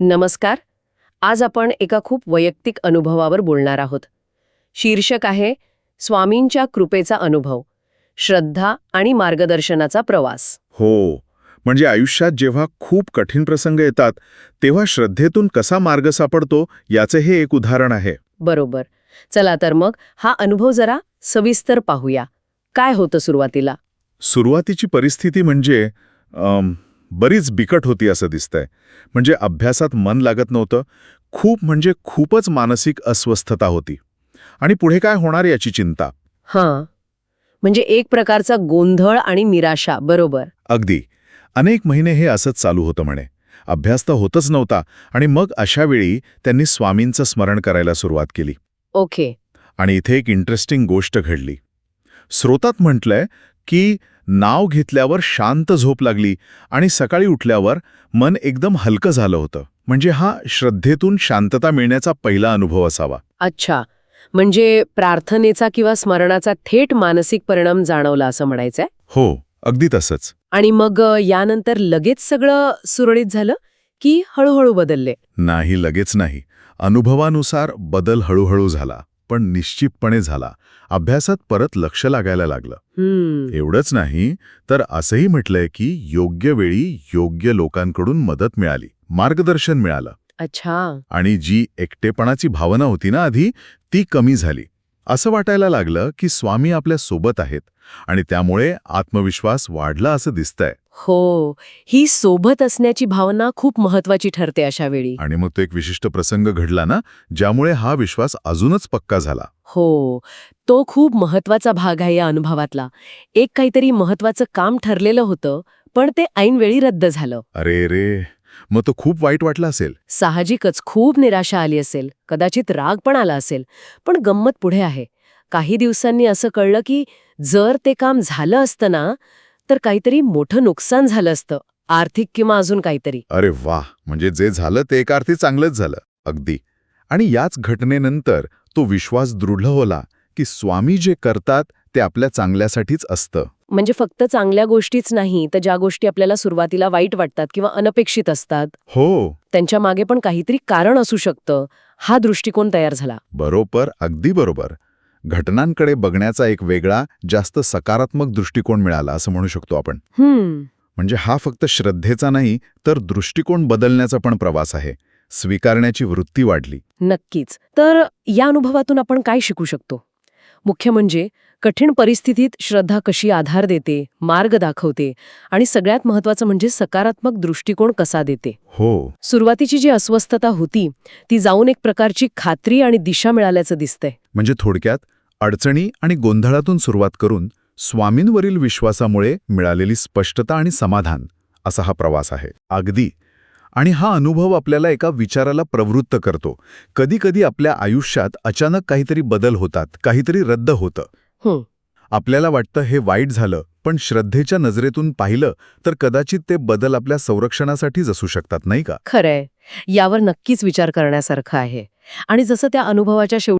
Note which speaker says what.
Speaker 1: नमस्कार. आज आपण एका खूप वैयक्तिक अनुभवावर बोलणार आहोत. शीर्षक आहे स्वामींच्या कृपेचा अनुभव श्रद्धा आणि मार्गदर्शनाचा प्रवास.
Speaker 2: हो म्हणजे आयुष्यात जेव्हा खूप कठीण प्रसंग येतात तेव्हा श्रद्धेतून कसा मार्ग सापडतो याचे हे एक उदाहरण आहे.
Speaker 1: बरोबर. चला तर मग हा अनुभव जरा सविस्तर पाहूया. काय होतं सुरुवातीला?
Speaker 2: सुरुवातीची परिस्थिती म्हणजे अम, बरीच बिकट होती असं दिसतंय. म्हणजे अभ्यासात मन लागत नव्हतं. खूप म्हणजे खूपच मानसिक अस्वस्थता होती. आणि पुढे काय होणार याची चिंता?
Speaker 1: हां. म्हणजे एक प्रकारचा गोंधळ आणि निराशा बरोबर.
Speaker 2: अगदी. अनेक महिने हे असंच चालू होतं म्हणे. अभ्यास तर होतच नव्हता आणि मग अशा वेळी त्यांनी स्वामींचं स्मरण करायला सुरुवात केली.
Speaker 1: ओके.
Speaker 2: आणि इथे एक इंटरेस्टिंग गोष्ट घडली. स्रोतात म्हटलंय की नाव घेतल्यावर शांत झोप लागली आणि सकाळी उठल्यावर मन एकदम हलकं झालं होतं. म्हणजे हा श्रद्धेतून शांतता मिळण्याचा पहिला अनुभव असावा.
Speaker 1: अच्छा. म्हणजे प्रार्थनेचा किंवा स्मरणाचा थेट मानसिक परिणाम जाणवला असं म्हणायचंय?
Speaker 2: हो अगदी तसंच.
Speaker 1: आणि मग यानंतर लगेच सगळं सुरळीत झालं की हळूहळू बदलले?
Speaker 2: नाही लगेच नाही. अनुभवानुसार बदल हळूहळू झाला. पण निश्चितपणे झाला. अभ्यासात परत लक्ष लागायला लागलं. एवढंच नाही तर असंही म्हटलंय की योग्य वेळी योग्य लोकांकडून मदत मिळाली मार्गदर्शन मिळालं.
Speaker 1: अच्छा.
Speaker 2: आणि जी एकटेपणाची भावना होती ना आधी ती कमी झाली. असं वाटायला लागलं की स्वामी आपल्यासोबत आहेत आणि त्यामुळे आत्मविश्वास वाढला असं दिसतंय.
Speaker 1: हो ही सोबत असण्याची भावना खूप महत्वाची ठरते अशा वेळी
Speaker 2: आणि मग तो एक विशिष्ट प्रसंग घडला ना ज्यामुळे हा विश्वास अजूनच पक्का झाला.
Speaker 1: हो तो खूप महत्त्वाचा भाग आहे या अनुभवातला. एक काहीतरी महत्वाचं काम ठरलेलं होतं पण ते ऐनवेळी रद्द झालं.
Speaker 2: अरे रे मग तो खूप वाईट वाटला असेल.
Speaker 1: साहजिकच खूप निराशा आली असेल कदाचित राग पण आला असेल पण गंमत पुढे आहे. काही दिवसांनी असं कळलं की जर ते काम झालं असतं ना तर काहीतरी मोठं नुकसान झालं असतं. आर्थिक किंवा अजून काहीतरी.
Speaker 2: अरे वा म्हणजे जे झालं ते एका अर्थी चांगलंच झालं. अगदी. आणि याच घटनेनंतर तो विश्वास दृढ होला की स्वामी जे करतात ते आपल्या चांगल्यासाठीच असतं.
Speaker 1: म्हणजे फक्त चांगल्या गोष्टीच नाही तर ज्या गोष्टी आपल्याला सुरुवातीला वाईट वाटतात किंवा अनपेक्षित असतात
Speaker 2: हो.
Speaker 1: त्यांच्या मागे पण काहीतरी कारण असू शकतं. हा दृष्टिकोन तयार झाला.
Speaker 2: बरोबर. अगदी बरोबर. घटनांकडे बघण्याचा एक वेगळा जास्त सकारात्मक दृष्टिकोन मिळाला असं म्हणू शकतो आपण.
Speaker 1: हम्म.
Speaker 2: म्हणजे हा फक्त श्रद्धेचा नाही तर दृष्टिकोन बदलण्याचा पण प्रवास आहे. स्वीकारण्याची वृत्ती वाढली.
Speaker 1: नक्कीच. तर या अनुभवातून आपण काय शिकू शकतो? मुख्य म्हणजे कठीण परिस्थितीत श्रद्धा कशी आधार देते मार्ग दाखवते आणि सगळ्यात महत्वाचं म्हणजे सकारात्मक दृष्टिकोन कसा देते?
Speaker 2: हो.
Speaker 1: सुरुवातीची जी अस्वस्थता होती ती जाऊन एक प्रकारची खात्री आणि दिशा मिळाल्याचं दिसतंय.
Speaker 2: म्हणजे थोडक्यात अडचणी आणि गोंधळातून सुरुवात करून स्वामींवरील विश्वासामुळे मिळालेली स्पष्टता आणि समाधान असा हा प्रवास आहे. अगदी. आणि हा अनुभव आपल्याला एका विचाराला प्रवृत्त करतो. कधीकधी आपल्या आयुष्यात अचानक काहीतरी बदल होतात काहीतरी रद्द होतं.
Speaker 1: हं,
Speaker 2: आपल्याला वाटतं हे वाईट झालं पण श्रद्धेच्या नजरेतून पाहिलं तर कदाचित ते बदल आपल्या संरक्षणासाठीच असू शकतात नाही का?
Speaker 1: खरंय. यावर नक्कीच विचार करण्यासारखं आहे. आणि जसं त्या अनुभवाच्या शेवटी